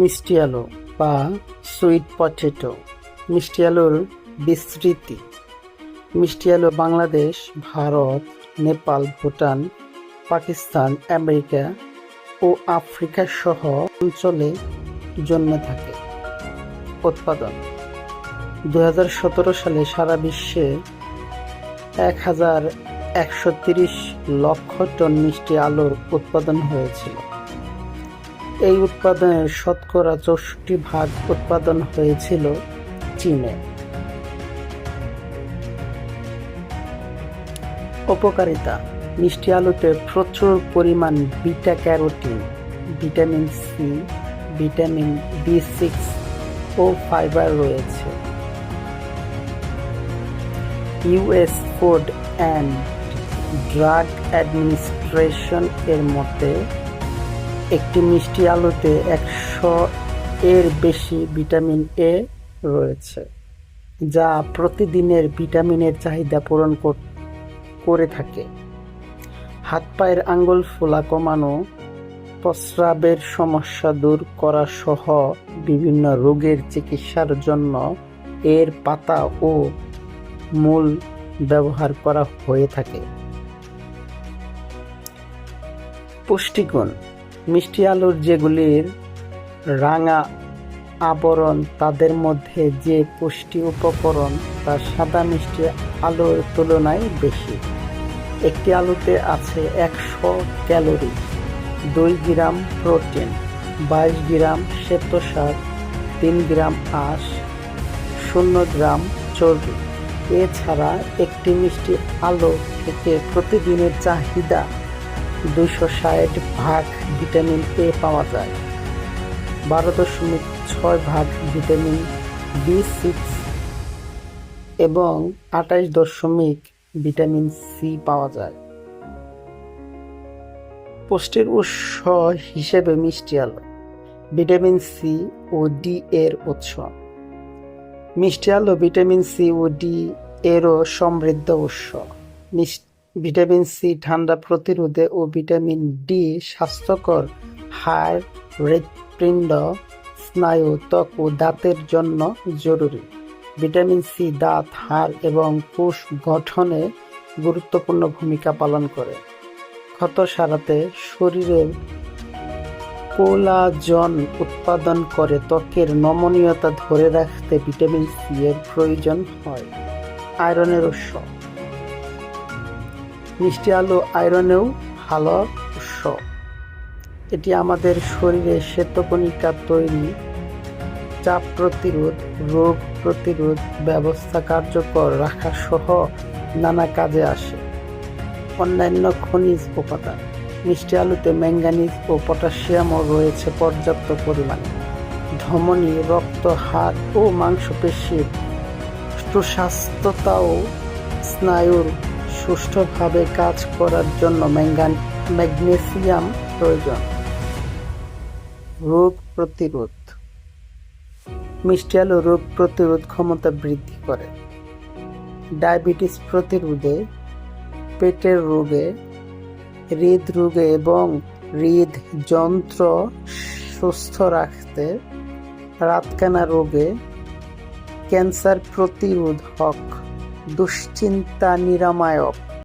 মিষ্টি আলু বা সুইট পটেটো। মিষ্টি আলুর বিস্তৃতি। মিষ্টি আলু বাংলাদেশ, ভারত, নেপাল, ভুটান, পাকিস্তান, আমেরিকা ও আফ্রিকা সহ অঞ্চলে জন্মে থাকে। উৎপাদন। দু হাজার সতেরো সালে সারা বিশ্বে এক হাজার একশো লক্ষ টন মিষ্টি আলুর উৎপাদন হয়েছিল। এই উৎপাদনের শতকরা চৌষট্টি ভাগ উৎপাদন হয়েছিল চীনে। উপকারিতা, মিষ্টি আলুতে প্রচুর পরিমাণ beta carotene vitamin C, vitamin B six ও ফাইবার রয়েছে। US food and drug administration এর মতে একটি মিষ্টি আলুতে একশো এর বেশি ভিটামিন এ রয়েছে, যা প্রতিদিনের ভিটামিনের চাহিদা পূরণ করে থাকে। হাত পায়ের আঙ্গুল ফোলা কমানো, প্রস্রাবের সমস্যা দূর করা সহ বিভিন্ন রোগের চিকিৎসার জন্য এর পাতা ও মূল ব্যবহার করা হয়ে থাকে। পুষ্টিগুণ মিষ্টি আলুর যেগুলির রাঙা আবরণ তাদের মধ্যে যে পুষ্টি উপকরণ তা সাদা মিষ্টি আলুর তুলনায় বেশি। একটি আলুতে আছে একশো ক্যালোরি, দুই গ্রাম প্রোটিন, বাইশ গ্রাম শ্বেতসার, তিন গ্রাম আঁশ, শূন্য গ্রাম চর্বি। এছাড়া একটি মিষ্টি আলু থেকে প্রতিদিনের চাহিদা দুইশো ষাট ভাগ ভিটামিন এ পাওয়া যায়। বারো দশমিক ছয় ভাগ ভিটামিন বি সিক্স এবং আঠাশ দশমিক ভিটামিন সি পাওয়া যায়। পুষ্টির উৎস হিসেবে মিষ্টি আলু। ভিটামিন সি ও ডি এর উৎস। মিষ্টি আলু, ভিটামিন সি ও ডি এরও সমৃদ্ধ উৎস। মিস- ভিটামিন সি ঠান্ডা প্রতিরোধে ও ভিটামিন ডি স্বাস্থ্যকর হাড়, হৃৎপিণ্ড, স্নায়ু, ত্বক ও দাঁতের জন্য জরুরি। ভিটামিন সি দাঁত, হাড় এবং কোষ গঠনে গুরুত্বপূর্ণ ভূমিকা পালন করে। ক্ষত সারাতে শরীরের কোলাজন উৎপাদন করে, ত্বকের নমনীয়তা ধরে রাখতে ভিটামিন সি এর প্রয়োজন হয়। আয়রনের উৎস মিষ্টি আলু আয়রনেও ভালো উৎস। এটি আমাদের শরীরে শ্বেতকণিকা তৈরি চাপ প্রতিরোধ, রোগ প্রতিরোধ ব্যবস্থা কার্যকর রাখা সহ নানা কাজে আসে। অন্যান্য খনিজ উপাদান, মিষ্টি আলুতে ম্যাঙ্গানিজ ও পটাশিয়ামও রয়েছে পর্যাপ্ত পরিমাণে। ধমনী, রক্ত, হাড় ও মাংসপেশির সুস্বাস্থ্যতা ও স্নায়ুর সুষ্ঠুভাবে কাজ করার জন্য ম্যাঙ্গান ম্যাগনেসিয়াম প্রয়োজন। রোগ প্রতিরোধ। মিষ্টি আলু রোগ প্রতিরোধ ক্ষমতা বৃদ্ধি করে। ডায়াবেটিস প্রতিরোধে, পেটের রোগে, হৃদরোগে এবং হৃদযন্ত্র সুস্থ রাখতে রাতকানা রোগে ক্যান্সার প্রতিরোধ প্রতিরোধক দুশ্চিন্তা নিরাময়ক।